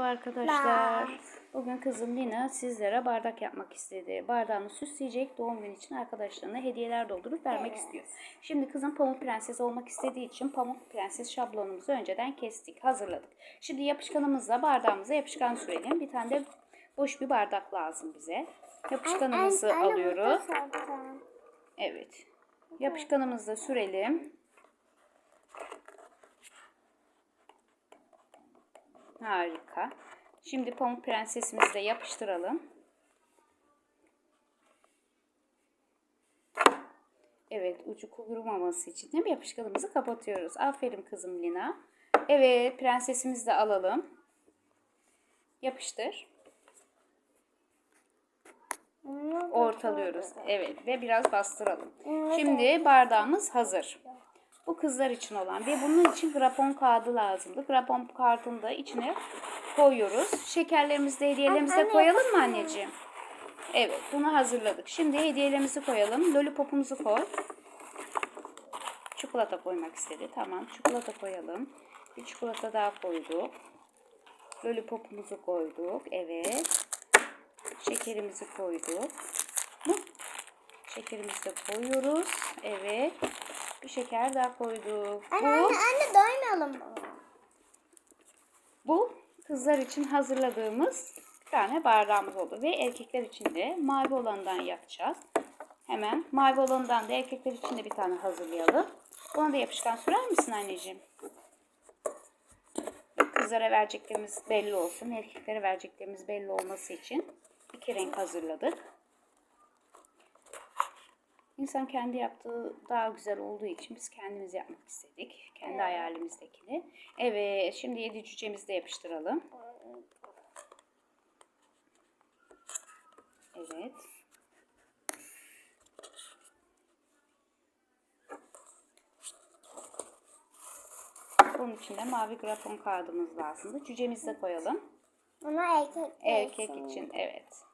Arkadaşlar bugün kızım Lina sizlere bardak yapmak istedi. Bardağını süsleyecek doğum günü için arkadaşlarına hediyeler doldurup vermek istiyor. Şimdi kızım Pamuk Prenses olmak istediği için Pamuk Prenses şablonumuzu önceden kestik, hazırladık. Şimdi yapışkanımızla bardağımıza yapışkan sürelim. Bir tane de boş bir bardak lazım bize. Yapışkanımızı alıyoruz. Evet. Yapışkanımızı da sürelim. Harika. Şimdi pamuk prensesimizi de yapıştıralım. Evet ucu kurumaması için değil mi? Yapışkanımızı kapatıyoruz. Aferin kızım Lina. Evet prensesimizi de alalım. Yapıştır. Ortalıyoruz. Evet ve biraz bastıralım. Şimdi bardağımız hazır. Bu kızlar için olan ve bunun için grapon kağıdı lazımdı. Grapon kağıdını da içine koyuyoruz. Şekerlerimizi de hediyelerimizi de koyalım mı anneciğim? Evet bunu hazırladık. Şimdi hediyelerimizi koyalım. Lollipopumuzu koy. Çikolata koymak istedi. Tamam çikolata koyalım. Bir çikolata daha koyduk. Lollipopumuzu koyduk. Evet. Şekerimizi koyduk. Şekerimizi de koyuyoruz. Evet. Bir şeker daha koyduk. Anne Bu, anne anne doymayalım. bu kızlar için hazırladığımız bir tane bardağımız oldu. Ve erkekler için de mavi olandan yapacağız. Hemen mavi olandan da erkekler için de bir tane hazırlayalım. Ona da yapışkan sürer misin anneciğim? Kızlara vereceklerimiz belli olsun. Erkeklere vereceklerimiz belli olması için iki renk hazırladık. İnsan kendi yaptığı daha güzel olduğu için biz kendimiz yapmak istedik. Kendi hayalimizdekini. Evet, şimdi yedi cücemizi de yapıştıralım. Evet. Bunun için de mavi grafon kağıdımız lazımdı. Cücemizi de koyalım. Ona erkek Erkek için evet.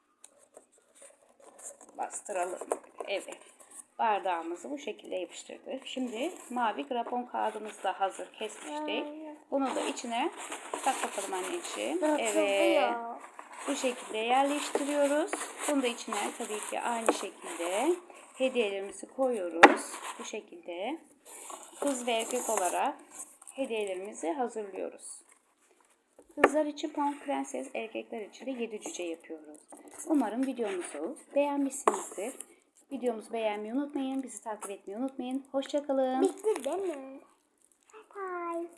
Bastıralım. Evet. Bardağımızı bu şekilde yapıştırdık. Şimdi mavi grafon kağıdımız da hazır kesmiştik. Bunu da içine tak bakalım anneciğim. Evet. Bu şekilde yerleştiriyoruz. Bunu da içine tabii ki aynı şekilde hediyelerimizi koyuyoruz. Bu şekilde kız ve erkek olarak hediyelerimizi hazırlıyoruz. Kızlar için Pamuk Prenses, erkekler için de yedi cüce yapıyoruz. Umarım videomuzu beğenmişsinizdir. Videomuzu beğenmeyi unutmayın, bizi takip etmeyi unutmayın. Hoşçakalın. Bitti değil mi? Bye bye.